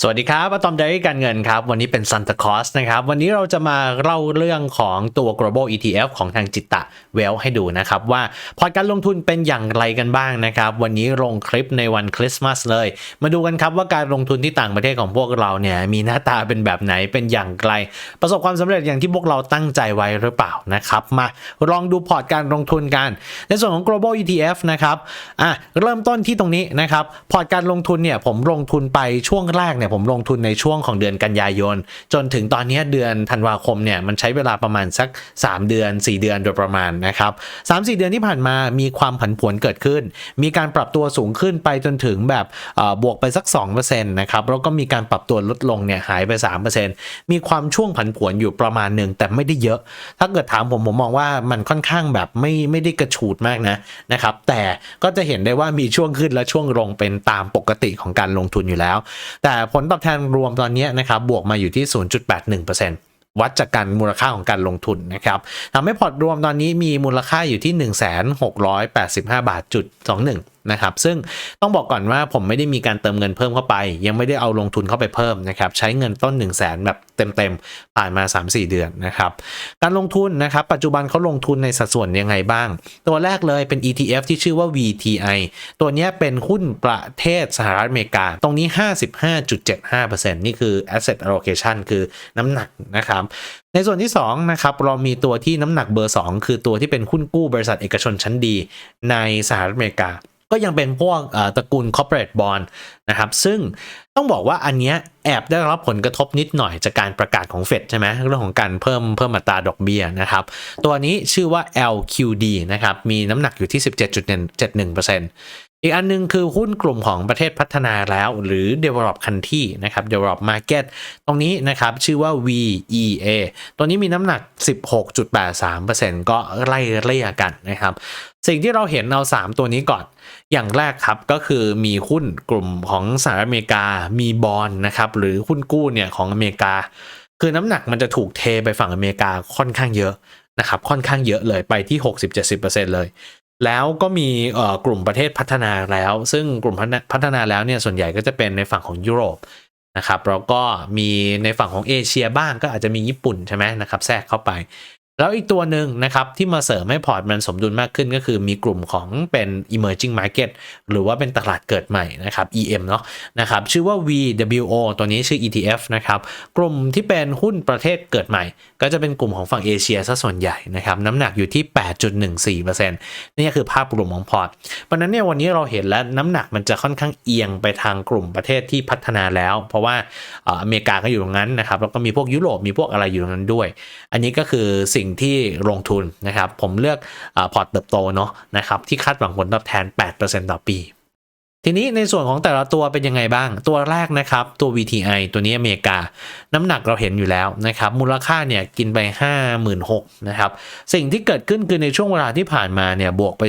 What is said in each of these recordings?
สวัสดีครับอะตอมไดรี่การเงินครับ วันนี้เป็นซันตาคอสนะครับ วันนี้เราจะมาเล่าเรื่องของตัว global ETF ของทางจิตตะเวลให้ดูนะครับ ว่าพอร์ตการลงทุนเป็นอย่างไรกันบ้างนะครับ วันนี้ลงคลิปในวันคริสต์มาสเลย มาดูกันครับว่าการลงทุนที่ต่างประเทศของพวกเราเนี่ยมีหน้าตาเป็นแบบไหนเป็นอย่างไร ประสบความสำเร็จอย่างที่พวกเราตั้งใจไว้หรือเปล่านะครับ มาลองดูพอร์ตการลงทุนกัน ในส่วนของ global ETF นะครับอะเริ่มต้นที่ตรงนี้นะครับพอร์ตการลงทุนเนี่ยผมลงทุนไปช่วงแรกเนี่ยผมลงทุนในช่วงของเดือนกันยายน จนถึงตอนนี้เดือนธันวาคมเนี่ยมันใช้เวลาประมาณสัก 3 เดือน 4 เดือนโดยประมาณนะครับสามสี่เดือนที่ผ่านมามีความผันผวนเกิดขึ้น มีการปรับตัวสูงขึ้นไปจนถึงแบบบวกไปสัก2%นะครับแล้วก็มีการปรับตัวลดลงเนี่ยหายไป 3%มีความช่วงผันผวนอยู่ประมาณหนึ่งแต่ไม่ได้เยอะ ถ้าเกิดถามผมผมมองว่ามันค่อนข้างแบบไม่ไม่ได้กระฉูดมากนะนะครับแต่ก็จะเห็นได้ว่ามีช่วงขึ้นและช่วงลงเป็นตามปกติของการลงทุนอยู่แล้ว แต่ผลลตอบแทนรวมตอนนี้นะครับบวกมาอยู่ที่ 0.81%วัดจากการมูลค่าของการลงทุนนะครับทำให้พอร์ตรวมตอนนี้มีมูลค่าอยู่ที่ 1,685 บาทจุด21 นะครับ ซึ่งต้องบอกก่อนว่าผมไม่ได้มีการเติมเงินเพิ่มเข้าไป ยังไม่ได้เอาลงทุนเข้าไปเพิ่มนะครับใช้เงินต้น 1 0 0 0 0แสนแบบเต็มๆผ่านมา 3-4 เดือนนะครับการลงทุนนะครับปัจจุบันเขาลงทุนในสัดส่วนยังไงบ้าง ตัวแรกเลยเป็น ETF ที่ชื่อว่า VTI ตัวนี้เป็นหุ้นประเทศสหรัฐอเมริกา ตรงนี้ 55.75%นี่คือ asset allocation คือน้ำหนักนะครับในส่วนที่2นะครับเรามีตัวที่น้ำหนักเบอร์ 2 คือตัวที่เป็นหุ้นกู้บริษัทเอกชนชั้นดีในสหรัฐอเมริกา ก็ยังเป็นพวกตระกูล corporate bond นะครับซึ่งต้องบอกว่าอันเนี้ยแอบได้รับผลกระทบนิดหน่อยจากการประกาศของเฟดใช่ไหมเรื่องของการเพิ่มเพิ่มอัตราดอกเบี้ยนะครับ ตัวนี้ชื่อว่า LQD นะครับมีน้ำหนักอยู่ที่ 17.71%อีกอันนึงคือหุ้นกลุ่มของประเทศพัฒนาแล้วหรือ develop country นะครับ develop market ตรงนี้นะครับชื่อว่า VEA ตัวนี้มีน้ำหนัก 16.83%ก็ไล่เลี่ยกันนะครับ สิ่งที่เราเห็นเอา3 ตัวนี้ก่อน อย่างแรกครับก็คือมีหุ้นกลุ่มของสหรัฐอเมริกา มีบอลนะครับหรือหุ้นกู้เนี่ยของอเมริกา คือน้ำหนักมันจะถูกเทไปฝั่งอเมริกาค่อนข้างเยอะนะครับค่อนข้างเยอะเลยไปที่ 60-70%เลย แล้วก็มีเอ่อกลุ่มประเทศพัฒนาแล้ว ซึ่งกลุ่มพพัฒนาแล้วเนี่ยส่วนใหญ่ก็จะเป็นในฝั่งของยุโรปนะครับแล้วก็มีในฝั่งของเอเชียบ้างก็อาจจะมีญี่ปุ่นใช่ไหมนะครับแทรกเข้าไป แล้วอีกตัวหนึ่งนะครับที่มาเสริมให้พอร์ตมันสมดุลมากขึ้นก็คือมีกลุ่มของเป็น emerging market หรือว่าเป็นตลาดเกิดใหม่นะครับ EM เนาะนะครับชื่อว่า VWO ตัวนี้ชื่อ ETF นะครับกลุ่มที่เป็นหุ้นประเทศเกิดใหม่ ก็จะเป็นกลุ่มของฝั่งเอเชียซะส่วนใหญ่นะครับน้ำหนักอยู่ที่ 8.14%นี่คือภาพรวมของพอร์ตเพราะนั้นเนี่ยวันนี้เราเห็นแล้วน้ำหนักมันจะค่อนข้างเอียงไปทางกลุ่มประเทศที่พัฒนาแล้ว เพราะว่าเอ่ออเมริกาก็อยู่ตรงนั้นนะครับแล้วก็มีพวกยุโรปมีพวกอะไรอยู่ตรงนั้นด้วย อันนี้ก็คือสิ่งที่ลงทุนนะครับ ผมเลือกอพอร์ตเติบโตเนาะนะครับที่คาดหวังผลตอบแทน 8%ต่อปี ทีนี้ในส่วนของแต่ละตัวเป็นยังไงบ้าง ตัวแรกนะครับ ตัว VTI ตัวนี้อเมริกา น้ำหนักเราเห็นอยู่แล้วนะครับ มูลค่าเนี่ยกินไป 56,000นะครับ สิ่งที่เกิดขึ้นคือในช่วงเวลาที่ผ่านมาเนี่ยบวกไป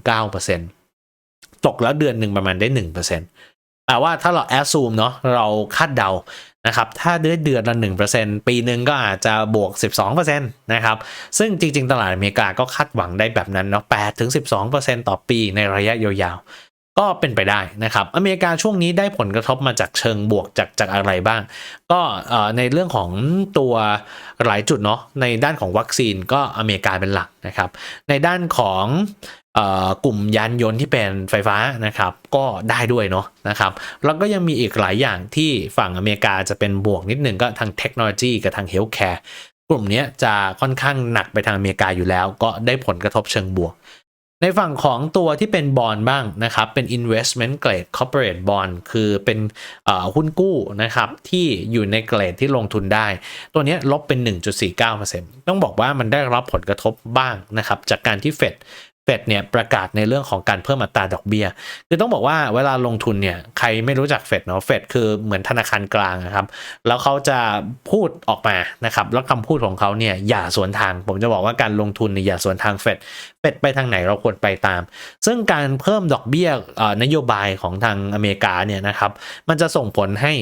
4.09%ตกแล้วเดือนหนึ่งประมาณได้ 1%แต่ว่าถ้าเราแอ s ซูมเนาะเราคาดเดา นะครับ ถ้าได้เดือนละ1%ปีหนึ่งก็อาจจะบวก 12%นะครับ ซึ่งจริง ๆ ตลาดอเมริกาก็คาดหวังได้แบบนั้นเนาะ8ถึง12%ต่อปีในระยะยาว ก็เป็นไปได้นะครับ อเมริกาช่วงนี้ได้ผลกระทบมาจากเชิงบวกจากจากอะไรบ้าง ก็ในเรื่องของตัวหลายจุดเนาะในด้านของวัคซีนก็อเมริกาเป็นหลักนะครับ ในด้านของกลุ่มยานยนต์ที่เป็นไฟฟ้านะครับ ก็ได้ด้วยเนาะนะครับแล้วก็ยังมีอีกหลายอย่างที่ฝั่งอเมริกาจะเป็นบวกนิดหนึ่งก็ทางเทคโนโลยีกับทางเฮลท์แคร์กลุ่มนี้จะค่อนข้างหนักไปทางอเมริกาอยู่แล้ว ก็ได้ผลกระทบเชิงบวก ในฝั่งของตัวที่เป็นบอลบ้างนะครับ เป็น investment grade corporate bond คือเป็นหุ้นกู้นะครับ ที่อยู่ในเกรดที่ลงทุนได้ ตัวนี้ลบเป็น 1.49%ต้องบอกว่ามันได้รับผลกระทบบ้างนะครับ จากการที่เฟด ฟดเนี่ยประกาศในเรื่องของการเพิ่มอัตราดอกเบี้ย คือต้องบอกว่าเวลาลงทุนเนี่ยใครไม่รู้จักเฟดเนาะเฟดคือเหมือนธนาคารกลางนะครับ แล้วเขาจะพูดออกมานะครับ แล้วคำพูดของเขาเนี่ยอย่าสวนทาง ผมจะบอกว่าการลงทุนเนี่ยอย่าสวนทางเฟดเฟดไปทางไหนเราควรไปตาม ซึ่งการเพิ่มดอกเบี้ยนโยบายของทางอเมริกาเนี่ยนะครับมันจะส่งผลให้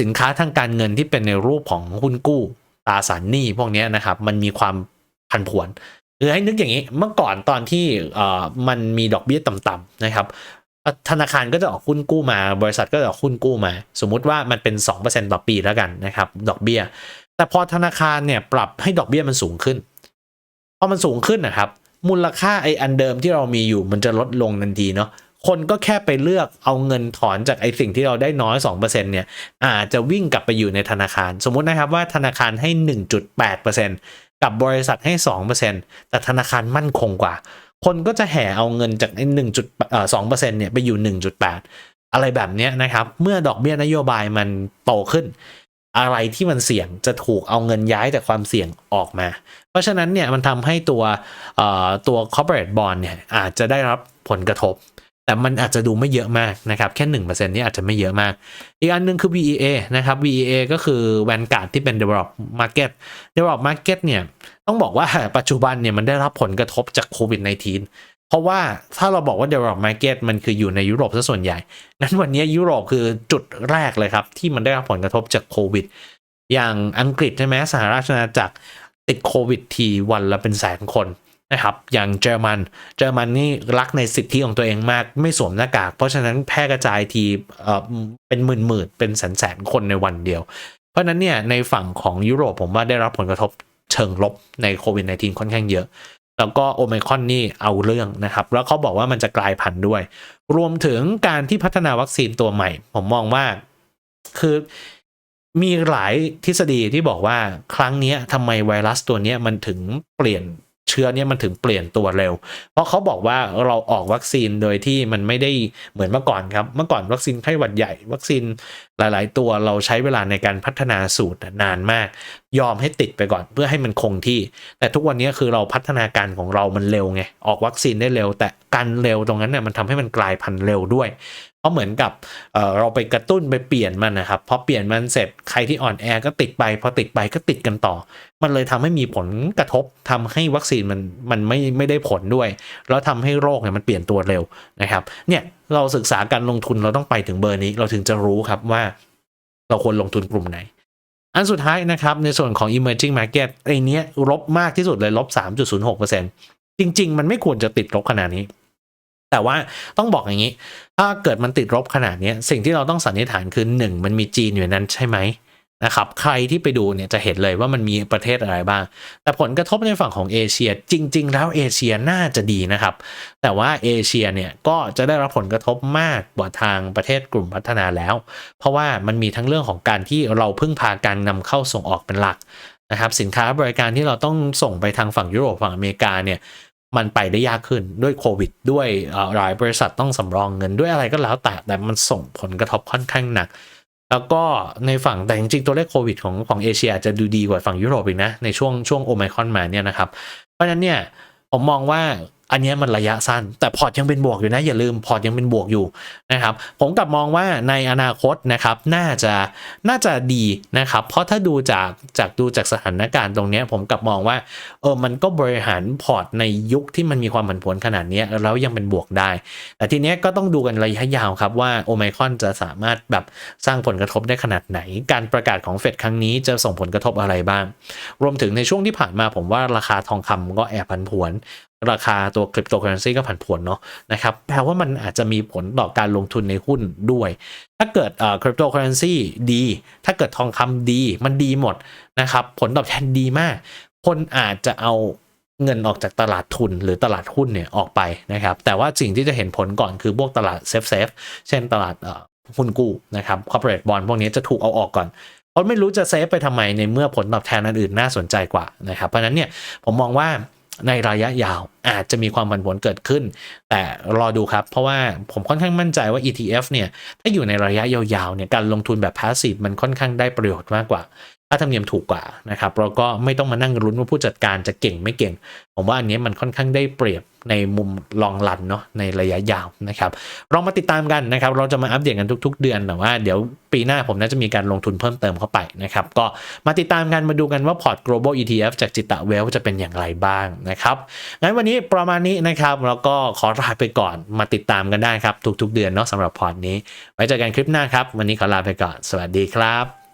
สินค้าทางการเงินที่เป็นในรูปของหุ้นกู้ตราสารหนี้พวกนี้นะครับมันมีความผันผวน คือให้นึกอย่างนี้เมื่อก่อนตอนที่เอ่อมันมีดอกเบี้ยต่ำๆนะครับธนาคารก็จะออกหุ้นกู้มา บริษัทก็จะออกหุ้นกู้มา สมมุติว่ามันเป็น 2%ต่อปีแล้วกันนะครับดอกเบี้ย แต่พอธนาคารเนี่ยปรับให้ดอกเบี้ยมันสูงขึ้น พอมันสูงขึ้นนะครับ มูลค่าไอ้อันเดิมที่เรามีอยู่มันจะลดลงทันทีเนาะคนก็แค่ไปเลือกเอาเงินถอนจากไอ้สิ่งที่เราได้น้อย 2%เนี่ยอาจจะวิ่งกลับไปอยู่ในธนาคาร สมมุตินะครับว่าธนาคารให้ 1.8% กับบริษัทให้ 2%แต่ธนาคารมั่นคงกว่า คนก็จะแห่เอาเงินจากไอ้1.2%เนี่ยไปอยู่ 1.8 อะไรแบบนี้นะครับ เมื่อดอกเบี้ยนโยบายมันโตขึ้น อะไรที่มันเสี่ยงจะถูกเอาเงินย้ายจากความเสี่ยงออกมา เพราะฉะนั้นเนี่ยมันทำให้ตัวตัว corporate bond เนี่ยอาจจะได้รับผลกระทบ แต่มันอาจจะดูไม่เยอะมากนะครับ แค่ 1%นี่อาจจะไม่เยอะมาก อีกอันหนึงคือ VEA นะครับ VEA ก็คือ Vanguard ที่เป็น develop market develop market เนี่ย ต้องบอกว่าปัจจุบันเนี่ยมันได้รับผลกระทบจากโควิด -19 เพราะว่าถ้าเราบอกว่า develop market มันคืออยู่ในยุโรปซะส่วนใหญ่ นั้นวันนี้ยุโรปคือจุดแรกเลยครับ ที่มันได้รับผลกระทบจากโควิด อย่างอังกฤษใช่ไหมสหราชอาณาจักรติดโควิดทีวันละเป็นแสนคน นะครับอย่างเยอรมันเยอรมันนี่รักในสิทธิของตัวเองมากไม่สวมหน้ากาก เพราะฉะนั้นแพร่กระจายทีเอ่อเป็นหมื่นหมื่นเป็นแสนแสนคนในวันเดียว เพราะฉะนั้นเนี่ยในฝั่งของยุโรปผมว่าได้รับผลกระทบเชิงลบในโควิด -19 ค่อนข้างเยอะ แล้วก็โอไมคอนนี่เอาเรื่องนะครับ แล้วเขาบอกว่ามันจะกลายพันธุ์ด้วย รวมถึงการที่พัฒนาวัคซีนตัวใหม่ ผมมองว่าคือมีหลายทฤษฎีที่บอกว่าครั้งนี้ทำไมไวรัสตัวนี้มันถึงเปลี่ยน เชื้อเนี่ยมันถึงเปลี่ยนตัวเร็ว เพราะเขาบอกว่าเราออกวัคซีนโดยที่มันไม่ได้เหมือนเมื่อก่อนครับ เมื่อก่อนวัคซีนไข้หวัดใหญ่ วัคซีนหลาย ๆ ตัวเราใช้เวลาในการพัฒนาสูตรนานมาก ยอมให้ติดไปก่อนเพื่อให้มันคงที่ แต่ทุกวันนี้คือเราพัฒนาการของเรามันเร็วไง ออกวัคซีนได้เร็ว แต่การเร็วตรงนั้นเนี่ยมันทำให้มันกลายพันธุ์เร็วด้วย เพราะเหมือนกับเเราไปกระตุ้นไปเปลี่ยนมันนะครับ พอเปลี่ยนมันเสร็จใครที่อ่อนแอก็ติดไป พอติดไปก็ติดกันต่อ มันเลยทำให้มีผลกระทบทำให้วัคซีนมันมันไม่ไม่ได้ผลด้วย แล้วทำให้โรคเนี่ยมันเปลี่ยนตัวเร็วนะครับ เนี่ยเราศึกษาการลงทุนเราต้องไปถึงเบอร์นี้ เราถึงจะรู้ครับว่า เราควรลงทุนกลุ่มไหน อันสุดท้ายนะครับในส่วนของ emerging market ไอเนี้ยลบมากที่สุดเลยลบ 3.06%จริง ๆ มันไม่ควรจะติดลบขนาดนี้ แต่ว่าต้องบอกอย่างนี้ ถ้าเกิดมันติดลบขนาดนี้สิ่งที่เราต้องสันนิษฐานคือ 1 มันมีจีนอยู่นั้นใช่ไหม นะครับใครที่ไปดูเนี่ยจะเห็นเลยว่ามันมีประเทศอะไรบ้าง แต่ผลกระทบในฝั่งของเอเชียจริง ๆ แล้วเอเชียน่าจะดีนะครับ แต่ว่าเอเชียเนี่ยก็จะได้รับผลกระทบมากกว่าทางประเทศกลุ่มพัฒนาแล้ว เพราะว่ามันมีทั้งเรื่องของการที่เราพึ่งพาการนำเข้าส่งออกเป็นหลักนะครับ สินค้าบริการที่เราต้องส่งไปทางฝั่งยุโรปฝั่งอเมริกาเนี่ยมันไปได้ยากขึ้นด้วยโควิด ด้วยหลายบริษัทต้องสำรองเงินด้วยอะไรก็แล้วแต่แต่มันส่งผลกระทบค่อนข้างหนัก แล้วก็ในฝั่งแต่จริงๆตัวเลขโควิดของของเอเชียจะดูดีกว่าฝั่งยุโรปอีกนะ ในช่วงช่วงโอไมคอนมาเนี่ยนะครับ เพราะฉะนั้นเนี่ยผมมองว่า อันนี้มันระยะสั้น แต่พอร์ตยังเป็นบวกอยู่นะอย่าลืมพอร์ตยังเป็นบวกอยู่นะครับผมกลับมองว่าในอนาคตนะครับน่าจะน่าจะดีนะครับ เพราะถ้าดูจากจากดูจากสถานการณ์ตรงนี้ผมกลับมองว่าเออมันก็บริหารพอร์ตในยุคที่มันมีความผันผวนขนาดนี้แล้วยังเป็นบวกได้ แต่ทีเนี้ยก็ต้องดูกันระยะยาวครับว่าโอไมคอนจะสามารถแบบสร้างผลกระทบได้ขนาดไหน การประกาศของเฟดครั้งนี้จะส่งผลกระทบอะไรบ้าง รวมถึงในช่วงที่ผ่านมาผมว่าราคาทองคำก็แอบผันผวนราคาตัวคริปโตเคอเรนซีก็ผันผวนเนาะนะครับแปลว่ามันอาจจะมีผลต่อการลงทุนในหุ้นด้วย ถ้าเกิดคริปโตเคอเรนซีดี ถ้าเกิดทองคำดีมันดีหมดนะครับ ผลตอบแทนดีมาก คนอาจจะเอาเงินออกจากตลาดทุนหรือตลาดหุ้นเนี่ยออกไปนะครับ แต่ว่าสิ่งที่จะเห็นผลก่อนคือพวกตลาดเซฟเซฟเช่นตลาดหุ้นกู้นะครับ corporate bond พวกนี้จะถูกเอาออกก่อนเพราะไม่รู้จะเซฟไปทำไมในเมื่อผลตอบแทนอันอื่นน่าสนใจกว่านะครับ เพราะนั้นเนี่ยผมมองว่า ในระยะยาวอาจจะมีความผันผวนเกิดขึ้น แต่รอดูครับ เพราะว่าผมค่อนข้างมั่นใจว่า ETF เนี่ย ถ้าอยู่ในระยะยาวๆเนี่ยการลงทุนแบบพาสซีฟมันค่อนข้างได้ประโยชน์มากกว่า ค่าธรรมเนียมถูกกว่านะครับแล้วก็ไม่ต้องมานั่งรุ้นว่าผู้จัดการจะเก่งไม่เก่ง ผมว่าอันนี้มันค่อนข้างได้เปรียบในมุมลองรันเนาะในระยะยาวนะครับลองมาติดตามกันนะครับ เราจะมาอัปเดตกันทุก ๆ เดือนแต่ว่าเดี๋ยวปีหน้าผมน่าจะมีการลงทุนเพิ่มเติมเข้าไปนะครับ ก็มาติดตามกันมาดูกันว่าพอร์ต global ETF จากจิตตะเวลจะเป็นอย่างไรบ้างนะครับงั้นวันนี้ประมาณนี้นะครับแล้วก็ขอลาไปก่อนมาติดตามกันได้ครับทุก ๆ เดือนเนาะสำหรับพอร์ตนี้ ไว้เจอกันคลิปหน้าครับ วันนี้ขอลาไปก่อน สวัสดีครับ